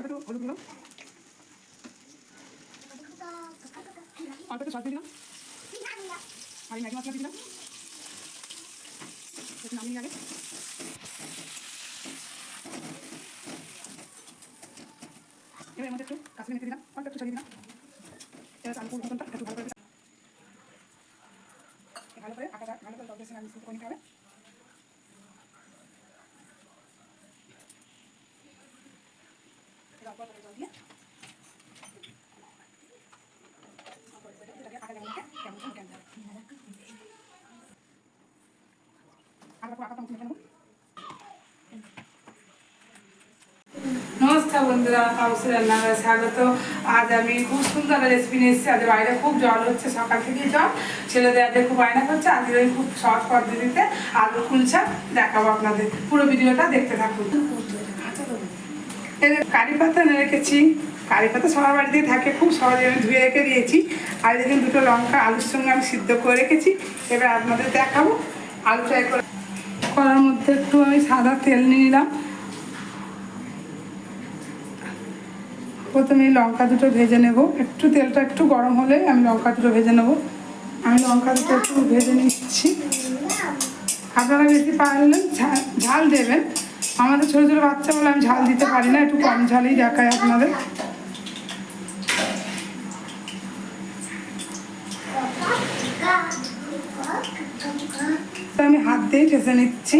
দেবো হলুদ দিলাম আর ম্যাগি মশলা দিয়ে দিলাম একটু নামিয়ে আগে এবার মধ্যে একটু কাশ্মীর দিলাম অল্প একটু ছড়িয়ে দিলাম। চালু মতনটা একটু ভালো করে ভালো করে আটাটা ভালো করে দশ আমি মিশ্রিত করে নিতে হবে এবার অল্প অল্প করে জল দিয়ে অল্প অল্প করে এটাকে আটা যেমন থাকে তেমন করে মেখে নিতে হবে। আবার করে আটাটা মতো মেখে নেব নমস্কার বন্ধুরা কাউসে রান্নাঘরে স্বাগত। আজ আমি খুব সুন্দর রেসিপি নিয়ে এসেছি। আজ বাইরে খুব জল হচ্ছে, সকাল থেকে জল। ছেলেদের আজকে খুব আয়না করছে, আজকে ওই খুব সহজ পদ্ধতিতে আলু কুলচা দেখাবো আপনাদের। পুরো ভিডিওটা দেখতে থাকুন। কারি পাতা এনে রেখেছি। কারি পাতা সবার বাড়িতেই থাকে, খুব সহজে আমি ধুয়ে রেখে দিয়েছি। আর দেখুন দুটো লঙ্কা আলুর সঙ্গে আমি সিদ্ধ করে রেখেছি। এবার আপনাদের দেখাবো। আলু ফ্রাই করে করার মধ্যে একটু আমি সাদা তেল নিয়ে নিলাম। প্রথমে এই লঙ্কা দুটো ভেজে নেব। একটু তেলটা একটু গরম হলে আমি লঙ্কা দুটো ভেজে নেব। আমি লঙ্কা দুটো একটু ভেজে নিচ্ছি। আপনারা বেশি পারলেন ঝাল দেবেন। আমাদের ছোটো ছোটো বাচ্চা বলে আমি ঝাল দিতে পারি না, একটু কম ঝালেই দেখায় আপনাদের। আমি হাত দিয়ে ঠেসে নিচ্ছি।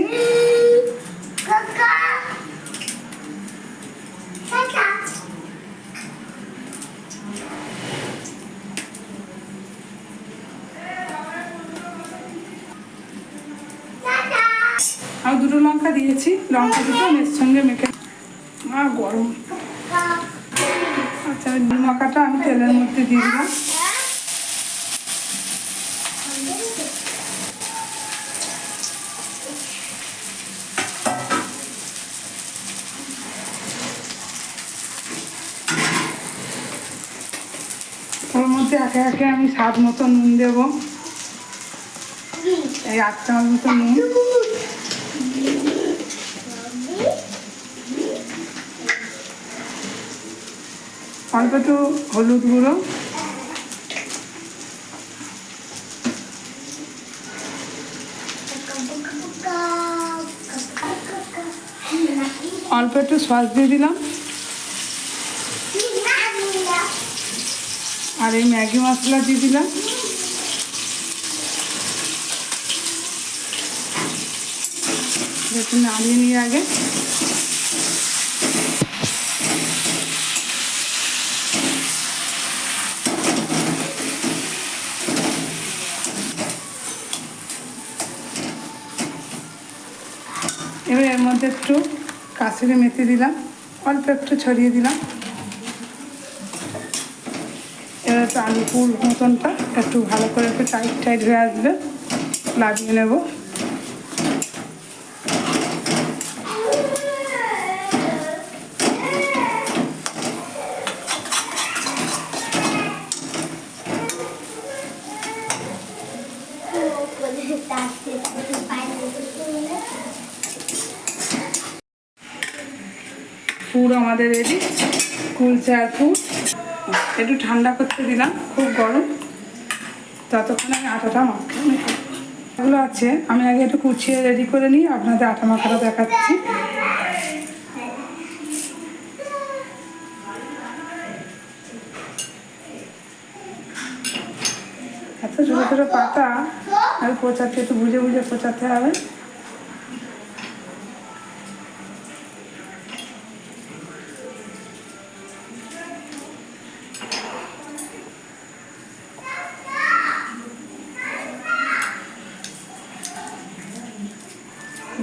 লঙ্কা দিয়েছি, লঙ্কা দুটো এর সঙ্গে মেখে মা, গরম। আচ্ছা মাখাটা আমি তেলের মধ্যে দিয়ে দিলাম। একে একে আমি স্বাদ মতো নুন দেবো। এই আট মতো নুন। অল্প একটু হলুদ গুঁড়ো। অল্প একটু সস দিয়ে দিলাম। আর এই ম্যাগি মশলা দিয়ে দিলাম। একটু নাড়িয়ে নিয়ে আগে এবার এর মধ্যে একটু কাশুরি মেথি দিলাম, অল্প একটু ছড়িয়ে দিলাম। এবার একটু আলু ফুল মতনটা একটু ভালো করে একটু টাইট টাইট হয়ে আসবে, লাগিয়ে নেব। পুর আমাদের রেডি। কুলচা আর পুর। একটু ঠান্ডা করতে দিলাম, খুব গরম। ততক্ষণ আমি আটাটা মাখা এগুলো আছে, আমি আগে একটু কুচিয়ে রেডি করে নিই, আপনাদের আটা মাখাটা দেখাচ্ছি। এত ছোটো ছোটো পাতা, আর কোচাতে একটু বুঝে বুঝে পচাতে হবে।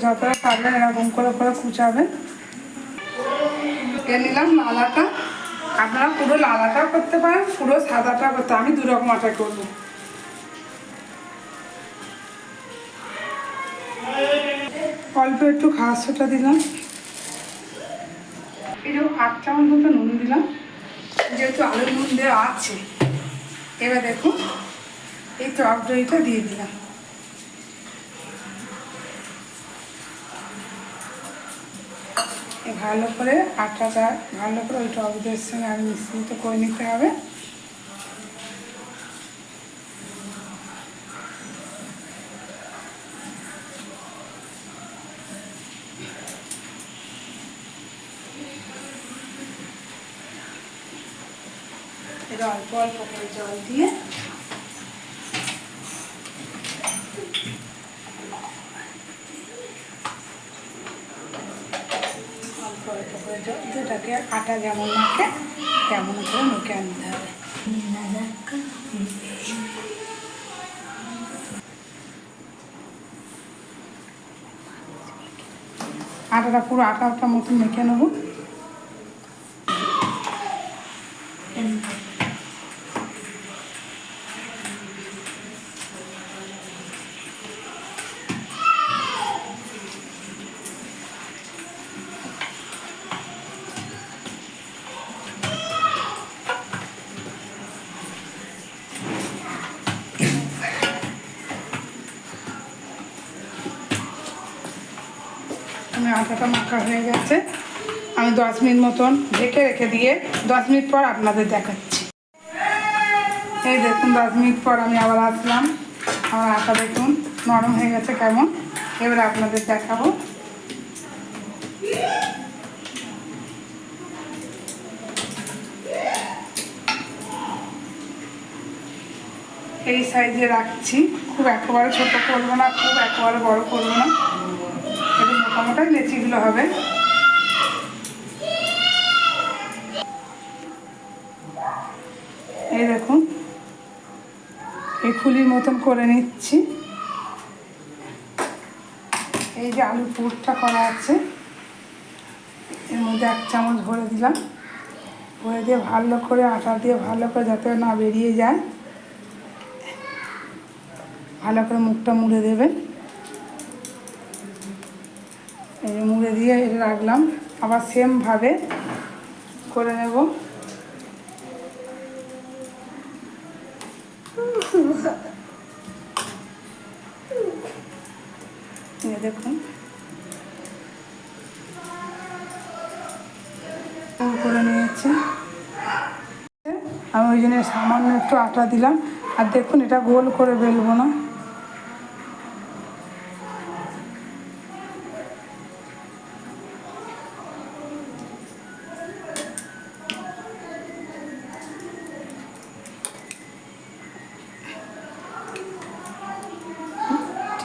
যতটা পারবেন এরকম করে করে কুচাবেন এ নিলাম লালাটা। আপনারা পুরো লালাটাও করতে পারেন পুরো সাদাটা করতে আমি দু রকম আটা করব। অল্প একটু খাওয়ার সোটা দিলাম। যে আট চামচ মতো নুন দিলাম। যেহেতু আলু নুন দেওয়া আছে এবার দেখুন এই টক দইটা দিয়ে দিলাম। ভালো করে আটাটা ভালো করে ওই টক দইয়ের সঙ্গে আর মিশ্রিত করে নিতে হবে। এটা অল্প অল্প করে জল দিয়ে অল্প অল্প করে জল দিয়ে আটা যেমন মাখে তেমন করে মেখে আনতে হবে। আটাটা পুরো আটা আটা মতন মেখে নেব। আটাটা মাখা হয়ে গেছে। আমি দশ মিনিট মতন ঢেকে রেখে দিয়ে দশ মিনিট পর আপনাদের দেখাচ্ছি। এই দেখুন, দশ মিনিট পর আমি আবার আসলাম। আমার আটা দেখুন নরম হয়ে গেছে কেমন। এবার আপনাদের দেখাবো। এই সাইজে রাখছি। খুব একেবারে ছোট করব না, খুব একেবারে বড় করব না। মোটামোটা লেচিগুলো হবে। এই দেখুন, এই ফুলির মতন করে নিচ্ছি। এই যে আলু পুরটা করা আছে, এর মধ্যে এক চামচ ভরে দিলাম। ভরে দিয়ে ভালো করে আটা দিয়ে ভালো করে যাতে না বেরিয়ে যায়। ভালো করে মুখটা মুড়ে দেবেন। এই মুড়ে দিয়ে রাখলাম। আবার সেমভাবে করে নেব। দেখুন। করে নিয়েছি। আমি ওই জন্য সামান্য একটু আটা দিলাম। আর দেখুন, এটা গোল করে বেলবো না।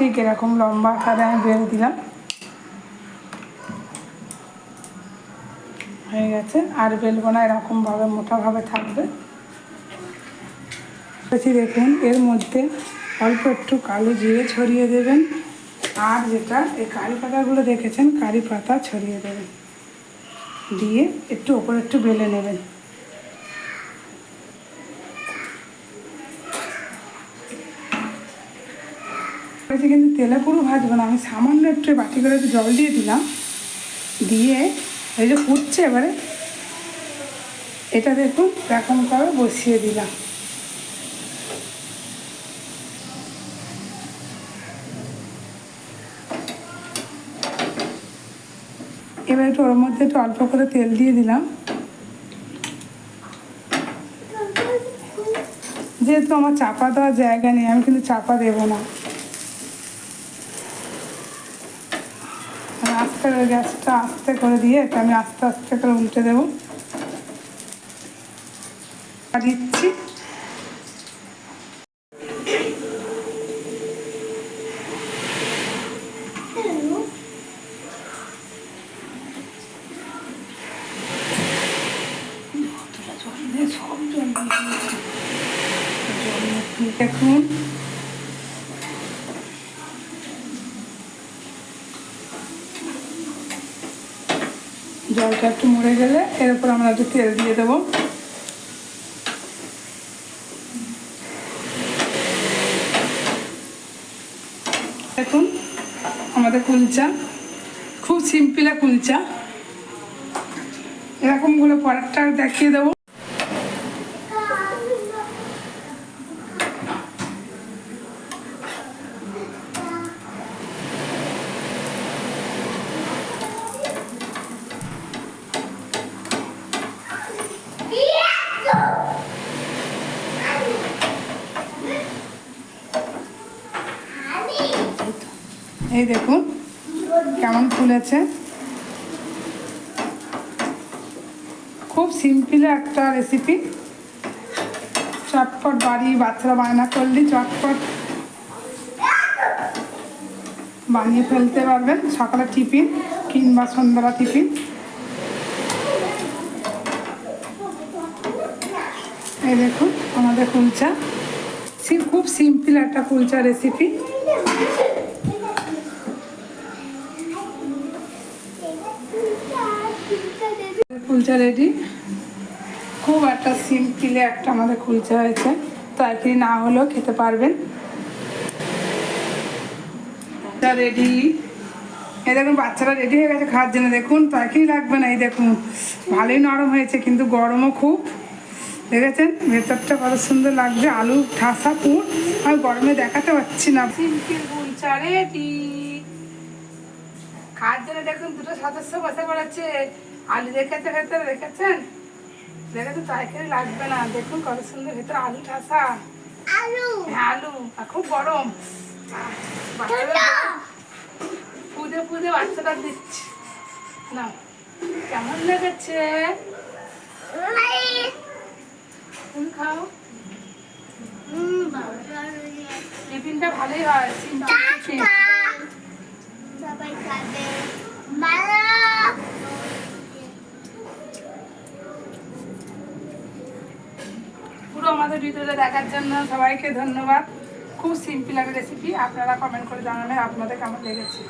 ঠিক এরকম লম্বা আকারে আমি বের দিলাম। হয়ে গেছে। আর বেলবো না, এরকমভাবে, মোটাভাবে থাকবে। বেশি দেখুন, এর মধ্যে অল্প একটু কালো জিরে ছড়িয়ে দেবেন। আর যেটা এই কারি পাতাগুলো দেখেছেন, কারি পাতা ছড়িয়ে দেবেন। দিয়ে একটু ওপরে একটু বেলে নেবেন। বলেছি কিন্তু তেলে পুরো ভাজবো না। আমি সামান্য একটু বাটি করে জল দিয়ে দিলাম। দিয়ে এই যে ফুটছে এবারে এটা দেখুন করে বসিয়ে দিলাম। এবার একটু ওর মধ্যে একটু অল্প করে তেল দিয়ে দিলাম। যেহেতু আমার চাপা দেওয়ার জায়গা নেই, আমি কিন্তু চাপা দেবো না। করে গ্যাসটা আস্তে করে দিয়ে এটা আমি আস্তে আস্তে করে উল্টে দেবো। দিচ্ছি। সব জল দেখুন। জলটা একটু মরে গেলে এরপর আমরা একটু তেল দিয়ে দেবো। দেখুন, আমাদের কুলচা, খুব সিম্পিলা কুলচা। এরকমগুলো পরেরটা দেখিয়ে দেবো। এই দেখুন, কেমন ফুলেছে। খুব সিম্পল একটা রেসিপি চটপট বাড়ি বাচ্চারা বায়না করলে চটপট বানিয়ে ফেলতে পারবেন। সকালে টিফিন কিংবা সন্ধ্যারা টিফিন। এই দেখুন, আমাদের কুলচা। খুব সিম্পল একটা কুলচা রেসিপি কুলচা রেডি খুব একটা সিম্পলে একটা আমাদের কুলচা হয়েছে। তরকারি না হলেও খেতে পারবেন। রেডি এই দেখুন, বাচ্চারা রেডি হয়ে গেছে খাওয়ার জন্য। দেখুন তরকারি লাগবে না, এই দেখুন। ভালোই নরম হয়েছে, কিন্তু গরমও খুব। দেখেছেন? ভেতরটা কত সুন্দর লাগছে। আলু, ঠাসা, পুর। আমি গরমে দেখাতে পারছি না। কুলচা খাওয়ার জন্য দেখুন, দুটো সদস্য বসে পড়েছে। আলু রেখেছে ভেতরে রেখেছেন? দেখেছেন তরকারি লাগবে না। দেখুন কত সুন্দর ভেতরে আলু ঠাসা। হ্যাঁ আলু। আর খুব গরম। পুদে পুদে বাচ্চাটা দিচ্ছে। না কেমন লেগেছে? তুমি খাও। টিফিনটা ভালোই হয়। খাবে ভালো পুরো আমাদের ভিডিওটা দেখার জন্য সবাইকে ধন্যবাদ। খুব সিম্পল আমি রেসিপি আপনারা কমেন্ট করে জানাবেন আপনাদের কেমন লেগেছে।